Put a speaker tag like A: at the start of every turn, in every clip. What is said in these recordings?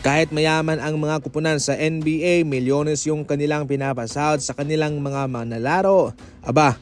A: Kahit mayaman ang mga kupunan sa NBA, milyones yung kanilang pinapasahod sa kanilang mga manlalaro. Aba,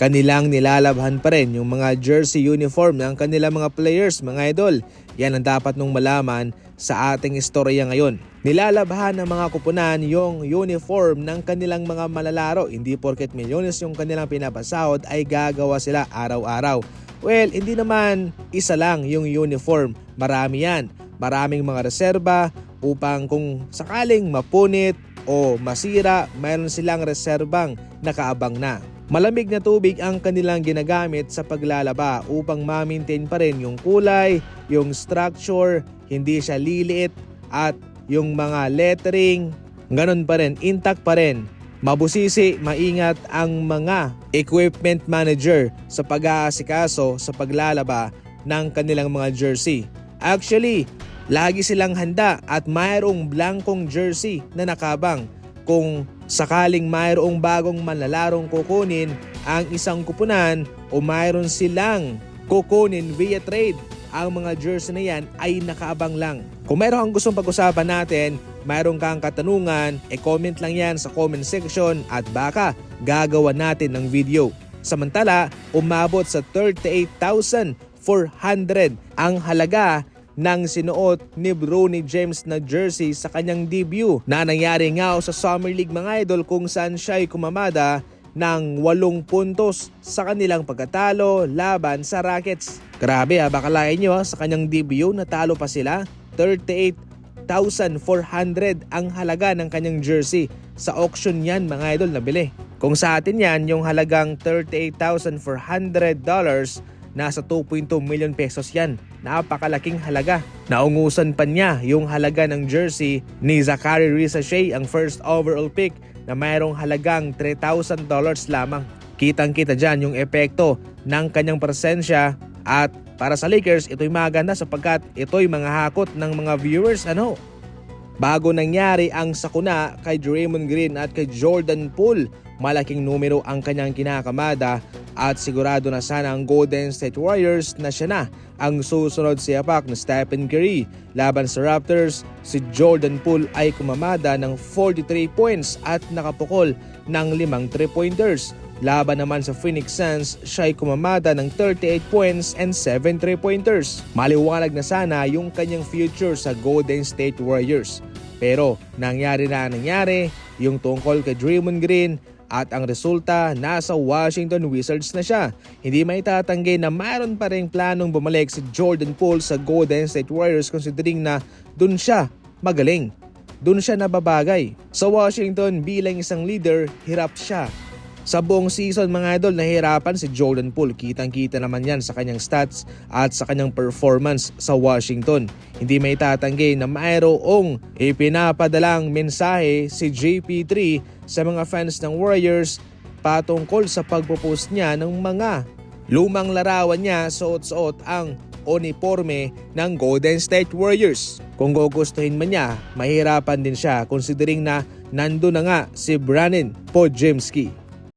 A: kanilang nilalabhan pa rin yung mga jersey uniform ng kanilang mga players, mga idol. Yan ang dapat nung malaman sa ating istorya ngayon. Nilalabhan ng mga kupunan yung uniform ng kanilang mga malalaro. Hindi porket milyones yung kanilang pinapasahod ay gagawa sila araw-araw. Well, hindi naman isa lang yung uniform. Marami yan. Maraming mga reserba upang kung sakaling mapunit o masira, mayroon silang reserbang nakaabang na. Malamig na tubig ang kanilang ginagamit sa paglalaba upang ma-maintain pa rin yung kulay, yung structure, hindi siya liliit at yung mga lettering, ganun pa rin, intact pa rin. Mabusisi, maingat ang mga equipment manager sa pag-aasikaso sa paglalaba ng kanilang mga jersey. Actually, lagi silang handa at mayroong blankong jersey na nakabang kung sakaling mayroong bagong manlalarong kukunin ang isang kupunan o mayroon silang kukunin via trade ang mga jersey na yan ay nakaabang lang. Kung mayroon kang gustong pag-usapan natin, mayroon kang katanungan, e-comment lang yan sa comment section at baka gagawa natin ng video. Samantala, umabot sa 38,400 ang halaga ng sinuot ni Bronny James na jersey sa kanyang debut na nangyari nga sa Summer League mga idol kung saan siya ay kumamada ng 8 puntos sa kanilang pagkatalo laban sa Rockets. Grabe ha, baka lain nyo ha, sa kanyang debut natalo pa sila 38,400 ang halaga ng kanyang jersey. Sa auction yan mga idol nabili. Kung sa atin yan, yung halagang $38,400 nasa 2.2 million pesos yan. Napakalaking halaga. Naungusan pa niya yung halaga ng jersey ni Zachary Risachet ang first overall pick na mayroong halagang $3,000 lamang. Kitang-kita dyan yung epekto ng kanyang presensya at para sa Lakers, ito'y maganda sapagkat ito'y mga hakot ng mga viewers ano. Bago nangyari ang sakuna kay Draymond Green at kay Jordan Poole, malaking numero ang kanyang kinakamada at sigurado na sana ang Golden State Warriors na siya na ang susunod sa yapak na Stephen Curry. Laban sa Raptors, si Jordan Poole ay kumamada ng 43 points at nakapukol ng limang 3-pointers. Laban naman sa Phoenix Suns, siya ay kumamada ng 38 points and 7 3-pointers. Maliwanag na sana yung kanyang future sa Golden State Warriors. Pero nangyari na nangyari yung tungkol kay Draymond Green at ang resulta nasa Washington Wizards na siya. Hindi may tatanggi na mayroon pa rin planong bumalik si Jordan Poole sa Golden State Warriors considering na dun siya magaling. Dun siya nababagay. Sa Washington bilang isang leader, hirap siya sa buong season mga idol, nahirapan si Jordan Poole. Kitang-kita naman yan sa kanyang stats at sa kanyang performance sa Washington. Hindi may tatanggi na mayroong ipinapadalang mensahe si JP3 sa mga fans ng Warriors patungkol sa pagpo-post niya ng mga lumang larawan niya suot-suot ang uniforme ng Golden State Warriors. Kung gugustuhin man niya, mahirapan din siya considering na nando na nga si Brannon Podjemski.